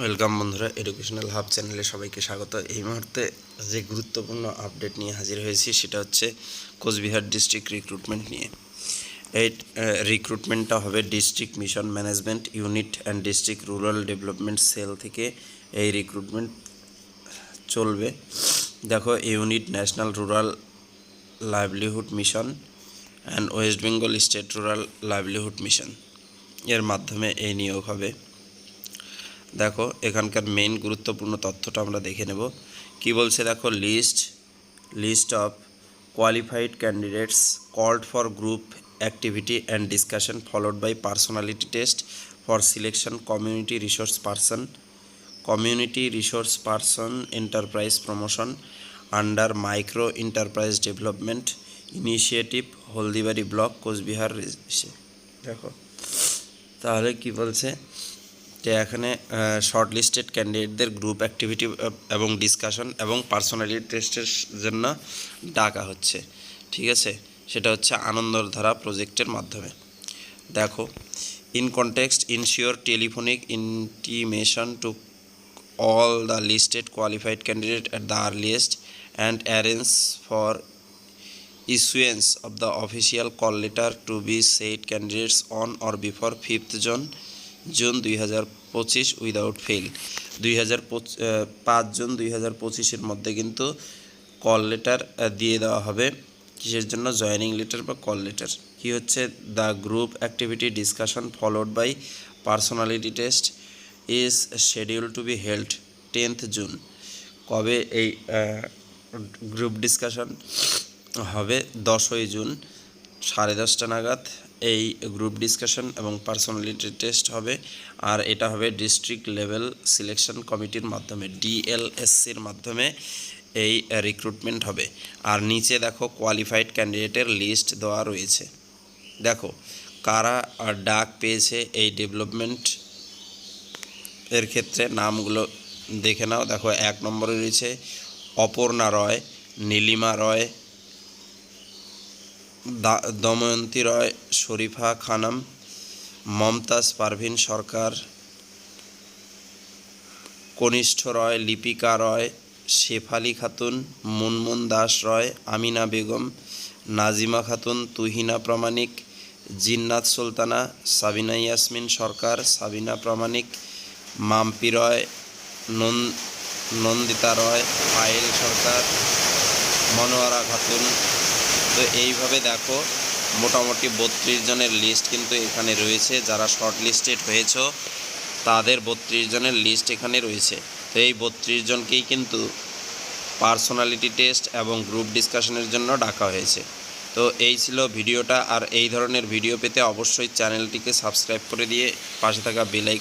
Welcome বন্ধুরা, educational hub চ্যানেলে সবাইকে স্বাগত। এই মুহূর্তে যে গুরুত্বপূর্ণ আপডেট নিয়ে হাজির হয়েছি, সেটা হচ্ছে কোচবিহার ডিস্ট্রিক্ট রিক্রুটমেন্ট নিয়ে। এই রিক্রুটমেন্টটা হবে district mission management unit and district rural development cell থেকে এই রিক্রুটমেন্ট চলবে। দেখো unit national rural livelihood mission and West Bengal state rural livelihood mission. এর মাধ্যমে এই নিয়োগ হবে। দেখো, এখানকার মেইন গুরুত্বপূর্ণ তথ্যটা আমরা দেখে নেব। কি বলছে দেখো list list of qualified candidates called for group activity and discussion followed by personality test for selection community resource person community resource person enterprise promotion under micro enterprise development initiative Haldibari block, Coochbehar দেখো। তাহলে কি বলছে? যে এখানে short listed ক্যান্ডিডেটদের group activity এবং discussion এবং personality টেস্টের জন্য ডাকা হচ্ছে। ঠিক আছে? সেটা হচ্ছে আনন্দধারা প্রজেক্টের মাধ্যমে। দেখো in context ensure telephonic intimation to all the listed qualified candidate at the earliest and arrange for issuance of the official call letter to be said candidates on or before fifth June June দুই হাজার পঁচিশ without fail দুই হাজার পাঁচ June দুই হাজার পঁচিশের মধ্যে কিন্তু কল লেটার দিয়ে দেওয়া হবে। কিসের জন্য? জয়েনিং লেটার বা কল লেটার কি হচ্ছে? The group activity discussion followed by personality test is schedule to be held tenth June কবে এই গ্রুপ ডিসকাশন হবে? দশই জুন, সাড়ে দশটা নাগাদ। এই গ্রুপ ডিসকাশন এবং পার্সোনালিটি টেস্ট হবে, আর এটা হবে ডিস্ট্রিক্ট লেভেল সিলেকশন কমিটির মাধ্যমে ডিএলএসসির মাধ্যমে এই রিক্রুটমেন্ট হবে। আর নিচে দেখো কোয়ালিফাইড ক্যান্ডিডেটের লিস্ট দেওয়া রয়েছে। দেখো, কারা ডাক পেয়েছে এই ডেভেলপমেন্ট এর ক্ষেত্রে, নামগুলো দেখে নাও। দেখো, এক নম্বরে রয়েছে অপর্ণা রয়, নীলিমা রয় দময়ন্তী রয়, শরীফা খানম, মমতাজ পারভিন সরকার, কনিষ্ঠ রয়, লিপিকা রয়, শেফালি খাতুন, মুনমুন দাস রয়, আমিনা বেগম, নাজিমা খাতুন, তুহিনা প্রামাণিক, জিন্নাত সুলতানা, সাবিনা ইয়াসমিন সরকার, সাবিনা প্রামাণিক, মাম্পি রয়, নন, নন্দিতা রয়, পায়েল সরকার, মনোয়ারা খাতুন তো এইভাবে দেখো, মোটামুটি বত্রিশ জনের লিস্ট কিন্তু এখানে রয়েছে। যারা শর্ট লিস্টেড হয়েছ, তাদের বত্রিশ জনের লিস্ট এখানে রয়েছে। তো এই বত্রিশ জনকেই কিন্তু পার্সোনালিটি টেস্ট এবং গ্রুপ ডিসকাশনের জন্য ডাকা হয়েছে। তো এই ছিল ভিডিওটা। আর এই ধরনের ভিডিও পেতে অবশ্যই চ্যানেলটিকে সাবস্ক্রাইব করে দিয়ে পাশে থাকা বেলাই